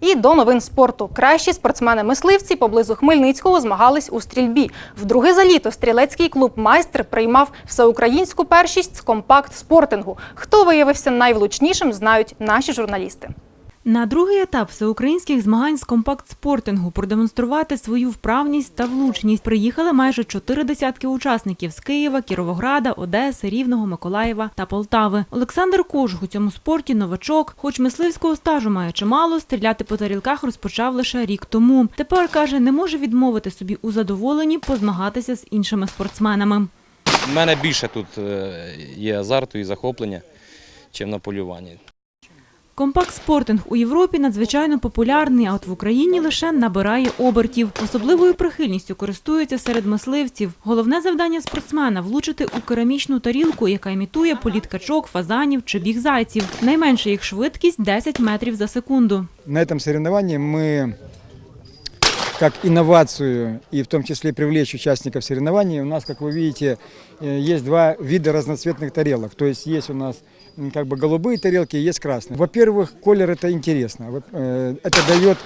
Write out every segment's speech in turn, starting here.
І до новин спорту. Кращі спортсмени-мисливці поблизу Хмельницького змагались у стрільбі. Вдруге за літо стрілецький клуб Майстер приймав всеукраїнську першість з компакт спортингу. Хто виявився найвлучнішим, знають наші журналісти. На другий етап всеукраїнських змагань з компакт-спортингу продемонструвати свою вправність та влучність приїхали майже чотири десятки учасників з Києва, Кіровограда, Одеси, Рівного, Миколаєва та Полтави. Олександр Кожух у цьому спорті новачок, хоч мисливського стажу має чимало, стріляти по тарілках розпочав лише рік тому. Тепер каже, не може відмовити собі у задоволенні позмагатися з іншими спортсменами. У мене більше тут е, є азарту і захоплення, чим на полюванні. Компакт-спортинг у Європі надзвичайно популярний, а от в Україні лише набирає обертів. Особливою прихильністю користується серед мисливців. Головне завдання спортсмена влучити у керамічну тарілку, яка імітує політ качок, фазанів чи біг зайців. Найменша їх швидкість 10 метрів за секунду. На цьому соревнованні мы как инновацию и в том числе привлечь участников соревнований, у нас, как вы видите, э, есть два вида разноцветных тарелок. То есть есть у нас м, как бы голубые тарелки, есть красные. Во-первых, колер это интересно. Во- э, Это дает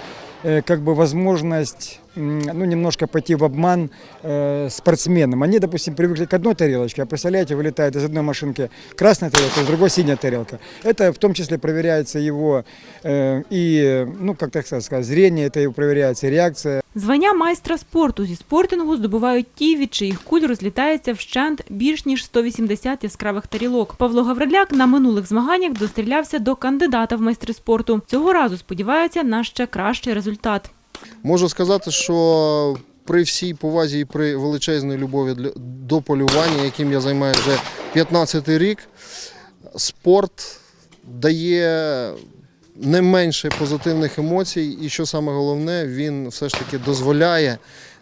э, как бы возможность м, ну, немножко пойти в обман э, спортсменам. Они, допустим, привыкли к одной тарелочке, а представляете, вылетает из одной машинки красная тарелка, из другой синяя тарелка. Это в том числе проверяется его э, и, ну, как так сказать, зрение, это его проверяется, реакция. Звання майстра спорту зі спортингу здобувають ті, від чиїх куль розлітається вщент більш ніж 180 яскравих тарілок. Павло Гавриляк на минулих змаганнях дострілявся до кандидата в майстри спорту. Цього разу сподівається на ще кращий результат. Можу сказати, що при всій повазі і при величезній любові до полювання, яким я займаюся вже 15 рік, спорт дає не менше позитивних емоцій, і що саме головне, він все ж таки дозволяє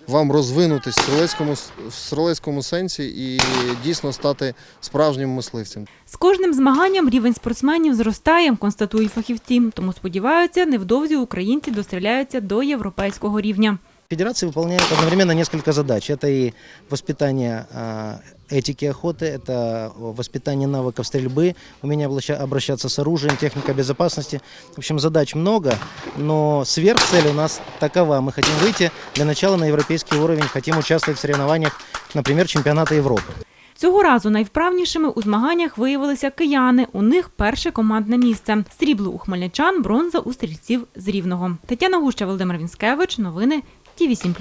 вам розвинутись в стрілецькому, в стрілецькому сенсі і дійсно стати справжнім мисливцем. З кожним змаганням рівень спортсменів зростає, констатують фахівці. Тому сподіваються, невдовзі українці достріляються до європейського рівня. Федерация выполняет одновременно несколько задач. Это и воспитание а, этики охоты, это воспитание навыков стрельбы, умение облача- обращаться с оружием, техника безопасности. В общем, задач много, но сверхцель у нас такова. Мы хотим выйти для начала на европейский уровень, хотим участвовать в соревнованиях, например, чемпионата Европы. Цього разу найвправнішими у змаганнях виявилися кияни. У них перше командне місце. Срібло у хмельничан, бронза у стрільців з Рівного. Тетяна Гуща, Володимир Вінськевич. Новини Ті 7